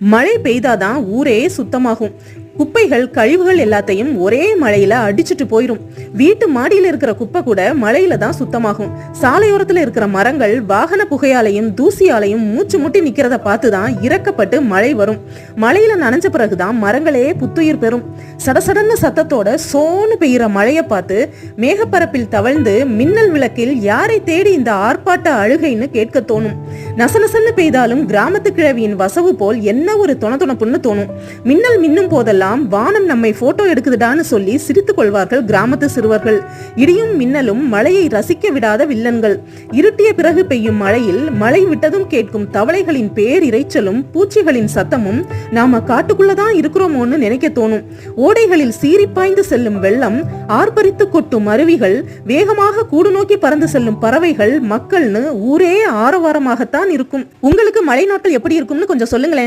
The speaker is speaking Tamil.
மழை பெய்தாதான் ஊரே சுத்தமாகும். குப்பைகள் கழிவுகள் எல்லாத்தையும் ஒரே மழையில அடிச்சிட்டு போயிரும். வீட்டு மாடியில இருக்கிற குப்பை கூட மழையில தான் சுத்தமாகும். சாலையோரத்துல இருக்கிற மரங்கள் வாகன புகையாலையும் தூசியாலையும் மூச்சு முட்டி நிக்கிறத பார்த்து தான் இறக்கப்பட்டு மழை வரும். மழையில நனைஞ்ச பிறகுதான் மரங்களே புத்துயிர் பெறும். சடசடன்னு சத்தத்தோட சோன்னு பெய்யுற மழைய பார்த்து மேகப்பரப்பில் தவழ்ந்து மின்னல் விளக்கில் யாரை தேடி இந்த ஆர்ப்பாட்ட அழுகைன்னு கேட்க தோணும். நசநசன்னு பெய்தாலும் கிராமத்து கிழவியின் வசவு போல் என்ன ஒரு தொணதொணப்புன்னு தோணும். மின்னல் மின்னும் போதெல்லாம் வானம் நம்மை போட்டோ எடுக்குதுடான்னு சொல்லி சிரித்துக் கொள்வார்கள் கிராமத்து சிறுவர்கள். இடியும் மின்னலும் மழையை ரசிக்க விடாத வில்லன்கள். இருட்டிய பிறகு பெய்யும் மழையில் மழை விட்டதும் கேட்கும் தவளைகளின் பேரிரைச்சலும் பூச்சிகளின் சத்தமும் நாம காட்டுக்குள்ளதான் இருக்கிறோமோன்னு நினைக்க தோணும். ஓடைகளில் சீறி பாய்ந்து செல்லும் வெள்ளம் ஆர்ப்பரித்து கொட்டும் அருவிகள் வேகமாக கூடு நோக்கி பறந்து செல்லும் பறவைகள் மக்கள்னு ஊரே ஆரவாரமாகத்தான் இருக்கும். உங்களுக்கு மழை நாட்கள் எப்படி இருக்கும்னு கொஞ்சம் சொல்லுங்களேன்.